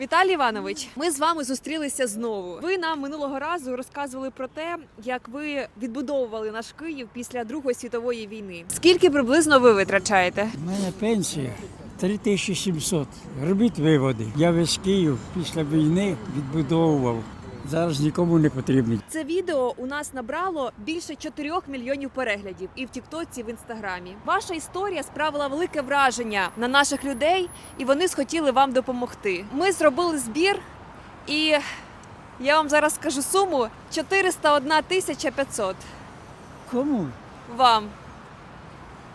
Віталій Іванович, ми з вами зустрілися знову. Ви нам минулого разу розказували про те, як ви відбудовували наш Київ після Другої світової війни. Скільки приблизно ви витрачаєте? У мене пенсія 3700. Робіть виводи. Я весь Київ після війни відбудовував. Зараз нікому не потрібний. Це відео у нас набрало більше 4 мільйонів переглядів і в Тіктоці, і в інстаграмі. Ваша історія справила велике враження на наших людей, і вони схотіли вам допомогти. Ми зробили збір, і я вам зараз скажу суму 401 тисяча 500 Кому? вам.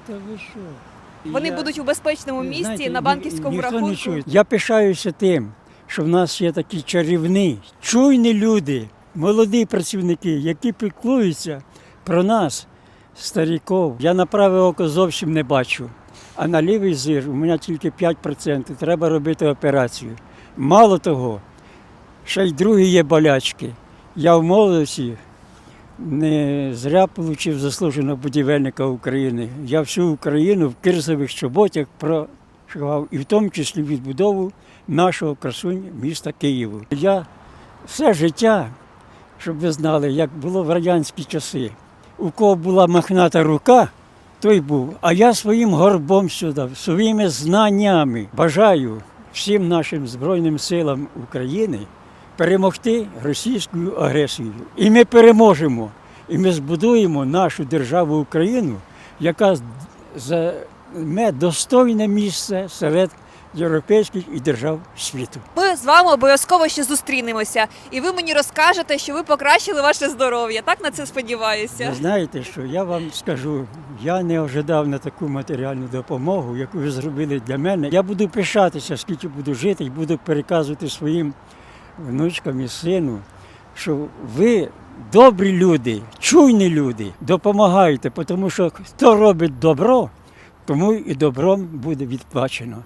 Та ви що? Вони Я- будуть у безпечному місці Знаєте, на ні- банківському ніхто рахунку. Не чує. Я пишаюся тим, що в нас є такі чарівні, чуйні люди, молоді працівники, які піклуються про нас, старіків. Я на праве око зовсім не бачу. А на лівий зір у мене тільки 5%. Треба робити операцію. Мало того, ще й другі є болячки. Я в молодості не зря отримав заслуженого будівельника України. Я всю Україну в кирзових чоботях прошивав, і в тому числі відбудову нашого красунь міста Києву. Я все життя, щоб ви знали, як було в радянські часи. У кого була махната рука, той був. А я своїм горбом сюди, своїми знаннями бажаю всім нашим Збройним силам України перемогти російську агресію. І ми переможемо. І ми збудуємо нашу державу Україну, яка займе достойне місце серед європейських і держав світу. Ми з вами обов'язково ще зустрінемося, і ви мені розкажете, що ви покращили ваше здоров'я. Так на це сподіваюся. Ви знаєте, що я вам скажу, я не ожидав на таку матеріальну допомогу, яку ви зробили для мене. Я буду пишатися, скільки буду жити, і буду переказувати своїм внучкам і сину, що ви добрі люди, чуйні люди, допомагаєте, тому що хто робить добро, тому і добром буде відплачено.